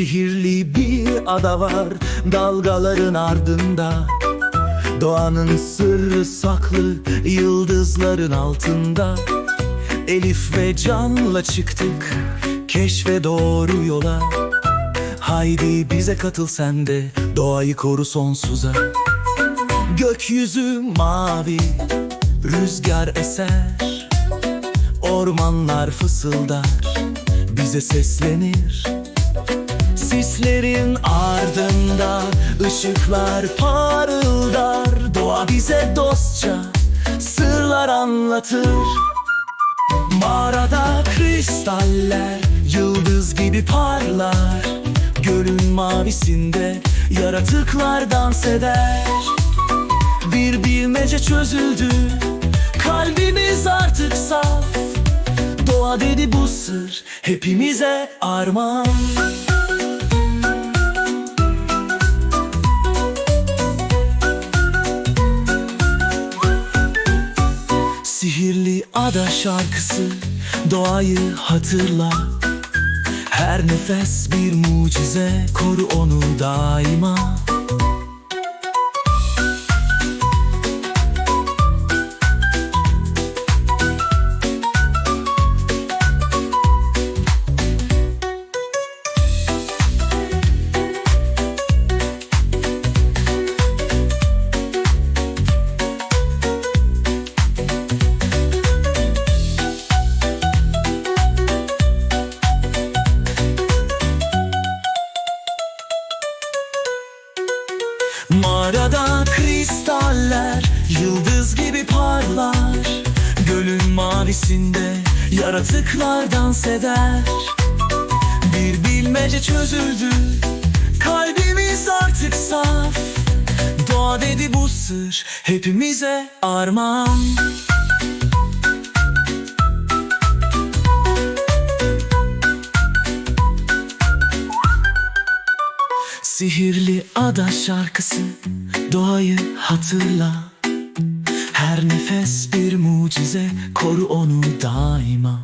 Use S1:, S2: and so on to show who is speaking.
S1: Sihirli bir ada var dalgaların ardında. Doğanın sırrı saklı yıldızların altında. Elif ve Can'la çıktık keşfe doğru yola. Haydi bize katıl sen de doğayı koru sonsuza. Gökyüzü mavi, rüzgar eser. Ormanlar fısıldar, bize seslenir Sislerin ardında ışıklar parıldar. Doğa bize dostça sırlar anlatır. Mağarada kristaller yıldız gibi parlar. Gölün mavisinde yaratıklar dans eder. Bir bilmece çözüldü kalbimiz artık saf. Doğa dedi bu sır hepimize armağan Sihirli ada şarkısı doğayı hatırla. Her nefes bir mucize koru onu daima Mağarada kristaller yıldız gibi parlar. Gölün mavisinde yaratıklar dans eder Bir bilmece çözüldü kalbimiz artık saf. Doğa dedi bu sır hepimize armağan Sihirli ada şarkısı doğayı hatırla. Her nefes bir mucize koru onu daima